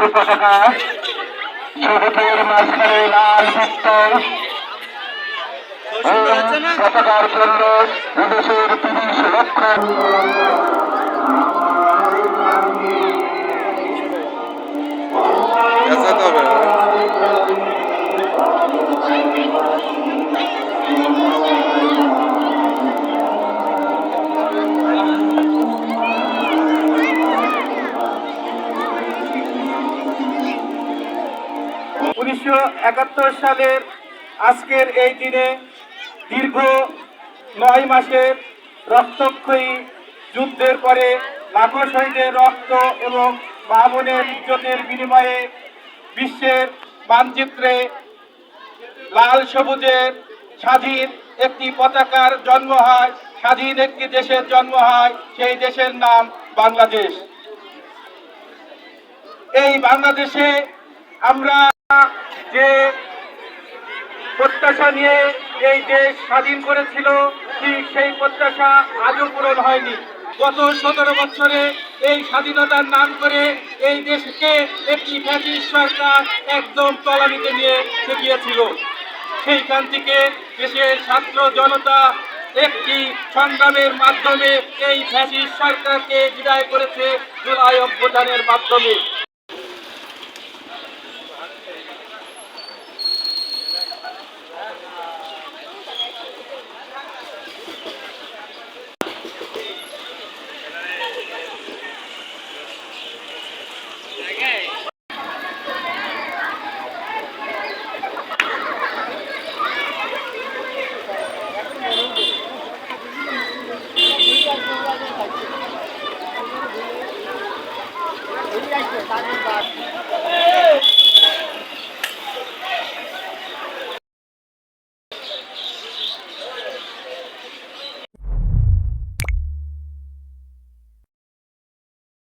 জাতীয় পতাকা সবুজের মাঝখানে লাল বৃত্ত পতাকার জন্য এদেশের তিরিশ লক্ষ হবে উনিশশো একাত্তর সালের আজকের এই দিনে দীর্ঘ নয় মাসের রক্তক্ষয়ী যুদ্ধের পরে লাখো শহীদের রক্ত এবং মা বোনের ইজ্জতের বিনিময়ে বিশ্বের মানচিত্রে লাল সবুজের স্বাধীন একটি পতাকার জন্ম হয়, স্বাধীন একটি দেশের জন্ম হয়, সেই দেশের নাম বাংলাদেশ। এই বাংলাদেশে আমরা যে প্রত্যাশা নিয়ে এই দেশ স্বাধীন করেছিল, ঠিক সেই প্রত্যাশা আজও পূরণ হয়নি। গত সতেরো বছরে এই স্বাধীনতার নাম করে এই দেশকে একটি ফ্যাসিস্ট সরকার একদম তলানিতে নিয়ে ঠেকিয়েছিল সেইখান থেকে দেশের ছাত্র জনতা একটি সংগ্রামের মাধ্যমে এই ফ্যাসিস্ট সরকারকে বিদায় করেছে জুলাই অভ্যুত্থানের মাধ্যমে। 点简单 juga.